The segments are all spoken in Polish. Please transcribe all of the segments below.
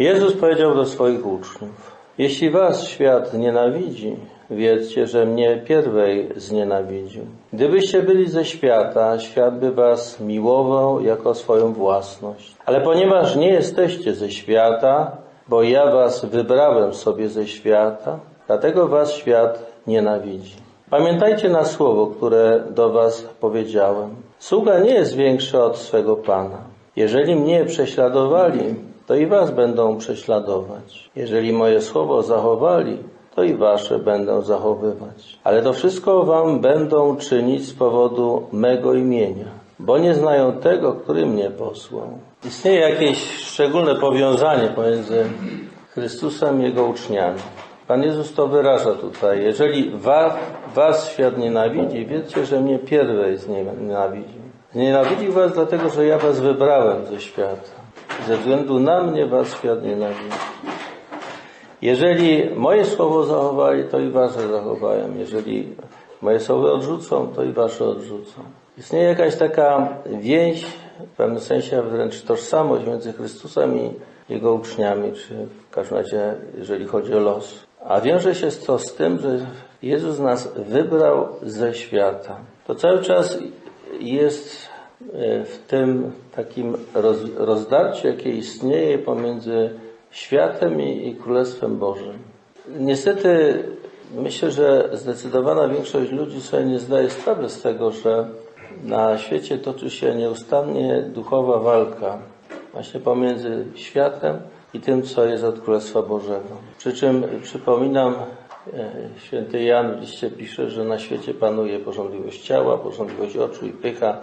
Jezus powiedział do swoich uczniów, jeśli was świat nienawidzi, wiedzcie, że mnie pierwej znienawidził. Gdybyście byli ze świata, świat by was miłował jako swoją własność. Ale ponieważ nie jesteście ze świata, bo ja was wybrałem sobie ze świata, dlatego was świat nienawidzi. Pamiętajcie na słowo, które do was powiedziałem. Sługa nie jest większy od swego Pana. Jeżeli mnie prześladowali, to i was będą prześladować. Jeżeli moje słowo zachowali, to i wasze będą zachowywać. Ale to wszystko wam będą czynić z powodu mego imienia, bo nie znają tego, który mnie posłał. Istnieje jakieś szczególne powiązanie pomiędzy Chrystusem i Jego uczniami. Pan Jezus to wyraża tutaj. Jeżeli was, was świat nienawidzi, wiedzcie, że mnie pierwej znienawidził. Znienawidził was dlatego, że ja was wybrałem ze świata. Ze względu na mnie was świat nienawidzi. Jeżeli moje słowo zachowali, to i wasze zachowają. Jeżeli moje słowo odrzucą, to i wasze odrzucą. Istnieje jakaś taka więź, w pewnym sensie wręcz tożsamość między Chrystusem i Jego uczniami, czy w każdym razie, jeżeli chodzi o los. A wiąże się to z tym, że Jezus nas wybrał ze świata. To cały czas jest w tym takim roz, rozdarciu, jakie istnieje pomiędzy światem i, i Królestwem Bożym. Niestety myślę, że zdecydowana większość ludzi sobie nie zdaje sprawy z tego, że na świecie toczy się nieustannie duchowa walka właśnie pomiędzy światem i tym, co jest od Królestwa Bożego. Przy czym przypominam, święty Jan w liście pisze, że na świecie panuje porządliwość ciała, porządliwość oczu i pycha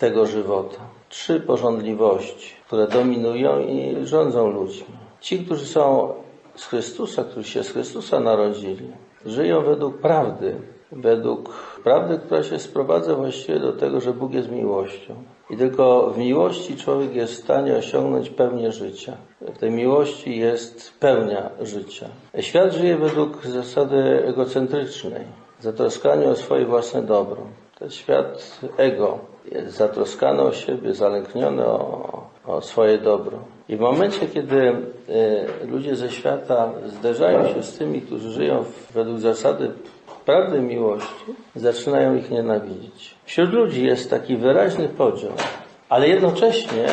tego żywota. Trzy porządliwości, które dominują i rządzą ludźmi. Ci, którzy są z Chrystusa, którzy się z Chrystusa narodzili, żyją według prawdy, według prawdy, która się sprowadza właściwie do tego, że Bóg jest miłością. I tylko w miłości człowiek jest w stanie osiągnąć pełnię życia. W tej miłości jest pełnia życia. Świat żyje według zasady egocentrycznej, zatroskania o swoje własne dobro. To jest świat ego, jest zatroskany o siebie, zalękniony o, o swoje dobro. I w momencie, kiedy y, ludzie ze świata zderzają się z tymi, którzy żyją według zasady prawdy miłości, zaczynają ich nienawidzić. Wśród ludzi jest taki wyraźny podział, ale jednocześnie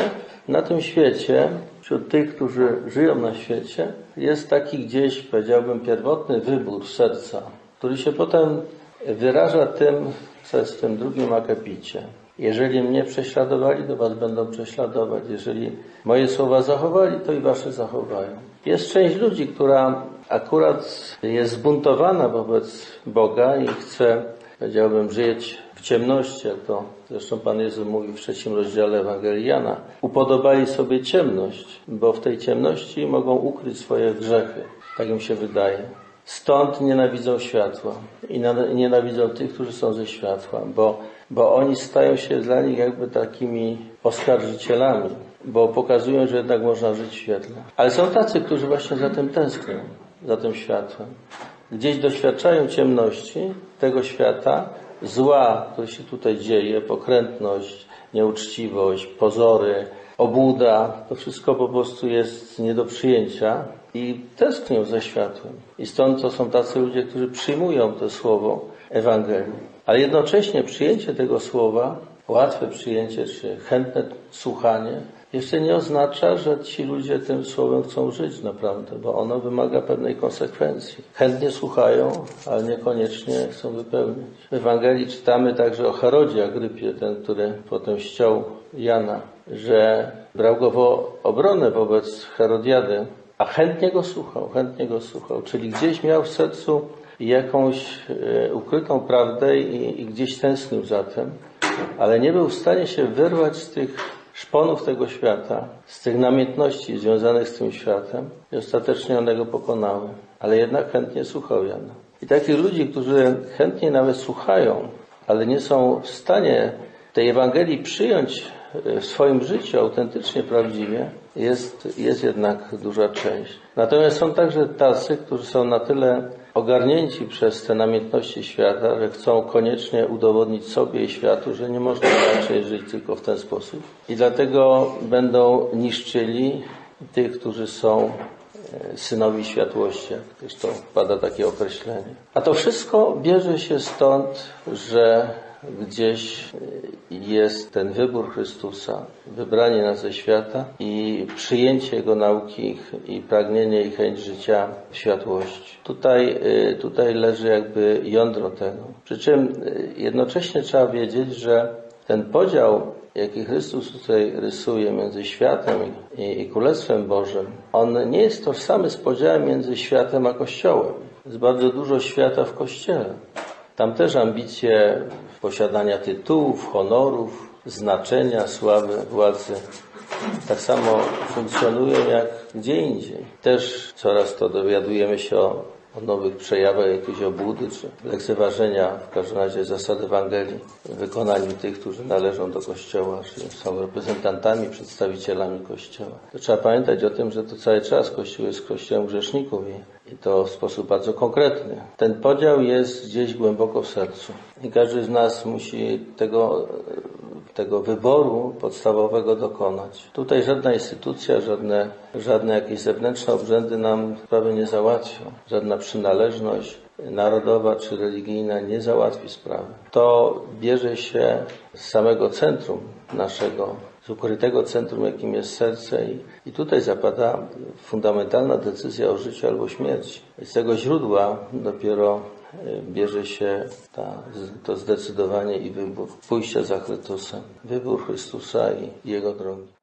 na tym świecie, wśród tych, którzy żyją na świecie, jest taki gdzieś, powiedziałbym, pierwotny wybór serca, który się potem wyraża tym, co jest w tym drugim akapicie. Jeżeli mnie prześladowali, to was będą prześladować. Jeżeli moje słowa zachowali, to i wasze zachowają. Jest część ludzi, która akurat jest zbuntowana wobec Boga i chce, powiedziałbym, żyć w ciemności, jak to zresztą Pan Jezus mówi w trzecim rozdziale Ewangelii Jana. Upodobali sobie ciemność, bo w tej ciemności mogą ukryć swoje grzechy. Tak im się wydaje. Stąd nienawidzą światła i nienawidzą tych, którzy są ze światła, bo, bo oni stają się dla nich jakby takimi oskarżycielami, bo pokazują, że jednak można żyć w świetle. Ale są tacy, którzy właśnie za tym tęsknią, za tym światłem. Gdzieś doświadczają ciemności tego świata, zła, które się tutaj dzieje, pokrętność, nieuczciwość, pozory, obłuda, to wszystko po prostu jest nie do przyjęcia i tęsknią za światłem. I stąd to są tacy ludzie, którzy przyjmują to słowo Ewangelii. Ale jednocześnie przyjęcie tego słowa, łatwe przyjęcie czy chętne słuchanie, jeszcze nie oznacza, że ci ludzie tym słowem chcą żyć naprawdę, bo ono wymaga pewnej konsekwencji. Chętnie słuchają, ale niekoniecznie chcą wypełnić. W Ewangelii czytamy także o Herodzie Agrypie, ten, który potem ściął Jana, że brał go w obronę wobec Herodiady, a chętnie go słuchał, chętnie go słuchał. Czyli gdzieś miał w sercu jakąś e, ukrytą prawdę i, i gdzieś tęsknił za tym, ale nie był w stanie się wyrwać z tych szponów tego świata, z tych namiętności związanych z tym światem i ostatecznie one go pokonały. Ale jednak chętnie słuchał Jana. I takich ludzi, którzy chętnie nawet słuchają, ale nie są w stanie tej Ewangelii przyjąć w swoim życiu autentycznie, prawdziwie, jest, jest jednak duża część. Natomiast są także tacy, którzy są na tyle ogarnięci przez te namiętności świata, że chcą koniecznie udowodnić sobie i światu, że nie można raczej żyć tylko w ten sposób. I dlatego będą niszczyli tych, którzy są e, synowi światłości. jak Zresztą pada takie określenie. A to wszystko bierze się stąd, że gdzieś e, jest ten wybór Chrystusa, wybranie nas ze świata i przyjęcie Jego nauki i pragnienie i chęć życia w światłości. Tutaj, y, tutaj leży jakby jądro tego. Przy czym y, jednocześnie trzeba wiedzieć, że ten podział, jaki Chrystus tutaj rysuje między światem i, i Królestwem Bożym, on nie jest tożsamy z podziałem między światem a Kościołem. Jest bardzo dużo świata w Kościele. Tam też ambicje posiadania tytułów, honorów, znaczenia, sławy, władzy tak samo funkcjonują jak gdzie indziej. Też coraz to dowiadujemy się o, o nowych przejawach jakiejś obłudy czy lekceważenia w każdym razie zasad Ewangelii w wykonaniu tych, którzy należą do Kościoła, czyli są reprezentantami, przedstawicielami Kościoła. To trzeba pamiętać o tym, że to cały czas Kościół jest Kościołem grzeszników i, i to w sposób bardzo konkretny. Ten podział jest gdzieś głęboko w sercu i każdy z nas musi tego tego wyboru podstawowego dokonać. Tutaj żadna instytucja, żadne, żadne jakieś zewnętrzne obrzędy nam sprawy nie załatwią. Żadna przynależność narodowa czy religijna nie załatwi sprawy. To bierze się z samego centrum naszego, z ukrytego centrum, jakim jest serce i, i tutaj zapada fundamentalna decyzja o życiu albo śmierci. Z tego źródła dopiero bierze się ta, to zdecydowanie i wybór pójścia za Chrystusem, wybór Chrystusa i Jego drogi.